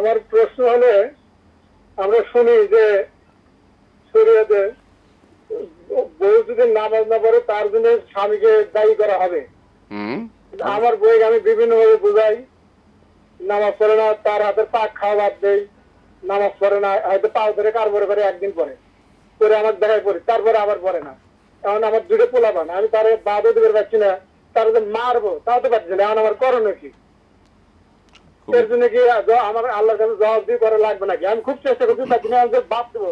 আমার প্রশ্ন হলে আমরা শুনি যে শরীয়তে বউ যদি নামাজ না পড়ে তার জন্য স্বামীকে দায়ী করা হবে। আমার বইকে আমি বিভিন্ন ভাবে বুঝাই নামাজ পড়ে না তার হাতের পাক খাওয়া বাদ দেই নামাজ পড়ে না হয়তো পাও ধরে কারবরে করে একদিন পরে পরে আমার দেখায় পড়ি তারপরে আবার পড়ে না। এখন আমার দুটো পোলাপান আমি তার বাদও দিতে পারছি না তার মারবো তাও তো পারছি না এখন আমার করণীয় কি? এর জন্য কি আমার আল্লাহর কাছে জবাব দিয়ে করা লাগবে নাকি? আমি খুব চেষ্টা করছি পারছি না আমি বাপ দেবো।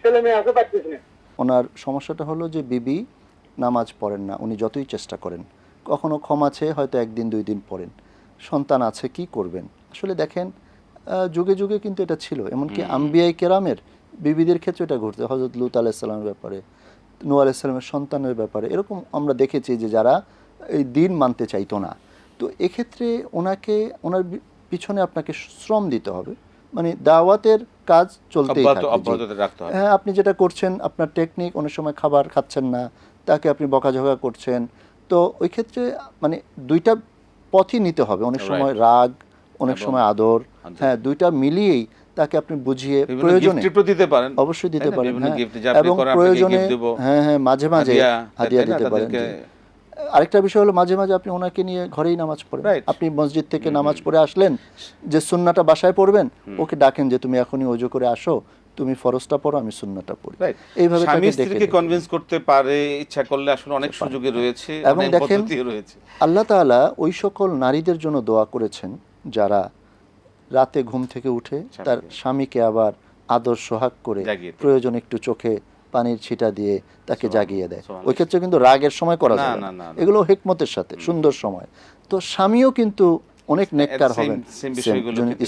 ছেলে মেয়ে আছে পারছিস না। ওনার সমস্যাটা হলো যে বিবি নামাজ পড়েন না উনি যতই চেষ্টা করেন। কখনো ক্ষমা চেয়ে হয়তো একদিন দুই দিন পড়েন। সন্তান আছে কি করবেন? আসলে দেখেন যুগে যুগে কিন্তু এটা ছিল। এমনকি আম্বিয়াই কেরামের বিবিদের ক্ষেত্রে এটা ঘটছে। হজরত লুত আলাইসাল্লামের ব্যাপারে নু আলাইসাল্লামের সন্তানের ব্যাপারে। এরকম আমরা দেখেছি যে যারা এই দিন মানতে চাইতো না। তো এক্ষেত্রে ওনাকে ওনার পিছনে আপনাকে শ্রম দিতে হবে। মানে দাওয়াতের কাজ চলতেই থাকবে। হ্যাঁ আপনি যেটা করছেন আপনার টেকনিক অনেক সময় খাবার খাচ্ছেন না তাকে আপনি বকাঝকা করছেন। তো ওই ক্ষেত্রে মানে দুইটা পথই নিতে হবে। অনেক সময় রাগ অনেক সময় আদর। হ্যাঁ দুইটা মিলিয়েই তাকে আপনি বুঝিয়ে প্রয়োজনে দিতে পারেন। অবশ্যই দিতে পারেন হ্যাঁ। এবং প্রয়োজনে হ্যাঁ হ্যাঁ মাঝে মাঝে হাদিয়া, না? দিতে পারেন আরেকটা বিষয় হলো মাঝে মাঝে আপনি ওনাকে নিয়ে ঘরেই নামাজ পড়েন। আপনি মসজিদ থেকে নামাজ পড়ে আসলেন যে সুন্নাটা বাসায় পড়বেন ওকে ডাকেন যে তুমি এখনই অজু করে আসো তুমি ফরজটা পড়ো আমি সুন্নাটা পড়ি। এইভাবে স্বামী স্ত্রীকে কনভিন্স করতে পারে ইচ্ছা করলে আসলে অনেক সুযোগে রয়েছে এবং দেখেন রয়েছে। আল্লাহ তাআলা ওই সকল নারীদের জন্য দোয়া করেছেন যারা রাতে ঘুম থেকে উঠে তার স্বামীকে আবার আদর সোহাগ করে প্রয়োজন একটু চোখে পানির ছিটা দিয়ে তাকে জাগিয়ে দেয়। ওই ক্ষেত্রে কিন্তু রাগের সময় করা যায় না। এগুলো হেকমতের সাথে সুন্দর সময়। তো স্বামীও কিন্তু অনেক নেককার হবেন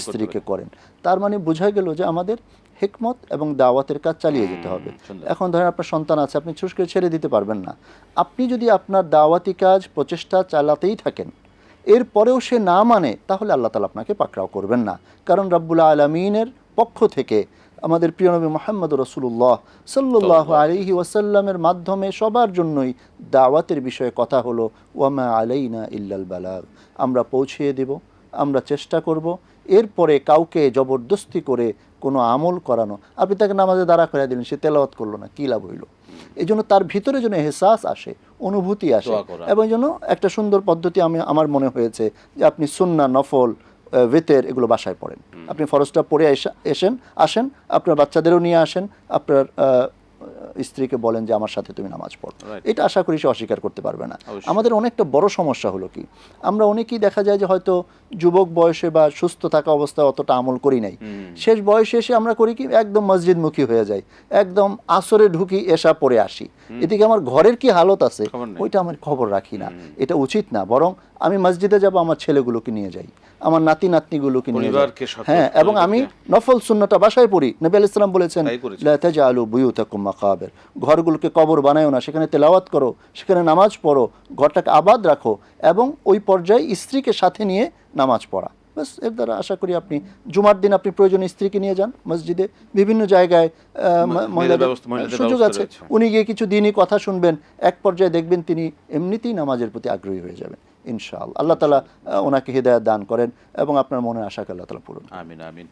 স্ত্রীকে করেন। তার মানে বোঝা গেল যে আমাদের হেকমত এবং দাওয়াতের কাজ চালিয়ে যেতে হবে। এখন ধরেন আপনার সন্তান আছে আপনি চুষ করে ছেড়ে দিতে পারবেন না। আপনি যদি আপনার দাওয়াতি কাজ প্রচেষ্টা চালাতেই থাকেন এরপরেও সে না মানে তাহলে আল্লাহ তালা আপনাকে পাকড়াও করবেন না। কারণ রাব্বুল আলমিনের পক্ষ থেকে আমাদের প্রিয় নবী মোহাম্মদ রসুল্লাহ সাল্লাহ আলহি ওয়াসাল্লামের মাধ্যমে সবার জন্যই দাওয়াতের বিষয়ে কথা হলো ওয়ামা আলাইনা ইল্লাল বালাগ। আমরা পৌঁছিয়ে দেব আমরা চেষ্টা করব এরপরে কাউকে জবরদস্তি করে কোনো আমল করানো। আপনি তাকে নামাজে দাঁড়া করে দিলেন সে তেলাওয়াত করল না কী লাভ হইল? এই জন্য তার ভিতরে যেন এহসাস আসে অনুভূতি আসে এবং এই জন্য একটা সুন্দর পদ্ধতি আমি আমার মনে হয়েছে যে আপনি সুন্না নফল বেতের এগুলো বাসায় পড়েন। আপনি ফরজটা পড়ে এসা- এসেন আসেন আপনার বাচ্চাদেরও নিয়ে আসেন আপনার স্ত্রীকে বলেন যে আমার সাথে তুমি নামাজ পড়ো। এটা আশা করি সে অস্বীকার করতে পারবে না। আমাদের অনেকটা বড় সমস্যা হলো কি আমরা অনেকেই দেখা যায় যে হয়তো যুবক বয়সে বা সুস্থ থাকা অবস্থায় অতটা আমল করি নাই। শেষ বয়সে এসে আমরা করি কি একদম মসজিদমুখী হয়ে যাই একদম আসরে ঢুকি এসা পড়ে আসি। এদিকে আমার ঘরের কি হালত আছে ওইটা আমার খবর রাখি না। এটা উচিত না বরং আমি মসজিদে যাব আমার ছেলেগুলোকে নিয়ে যাই আমার নাতি নাতনিগুলোকে নিয়ে যাই। হ্যাঁ এবং আমি নফল সুন্নটা বাসায় পড়ি। নবী আলাইহিস সালাম বলেছেন। লা তাজআলু বুয়ুতাকুম মাকাবির ঘরগুলোকে কবর বানায়ো না সেখানে তেলাওয়াত করো সেখানে নামাজ পড়ো ঘরটাকে আবাদ রাখো এবং ওই পর্যায়ে স্ত্রীকে সাথে নিয়ে নামাজ পড়া। বাসের দ্বারা আশা করি আপনি জুমার দিন আপনি প্রয়োজনে স্ত্রীকে নিয়ে যান মসজিদে। বিভিন্ন জায়গায় মহিলাদের সুযোগ আছে। উনি গিয়ে কিছু দিনই কথা শুনবেন এক পর্যায়ে দেখবেন তিনি এমনিতেই নামাজের প্রতি আগ্রহী হয়ে যাবেন ইনশাআল্লাহ। আল্লাহ তালা ওনাকে হৃদয়াত দান করেন এবং আপনার মনের আশাকে আল্লাহ তালা পূরণ আমিন আমিন।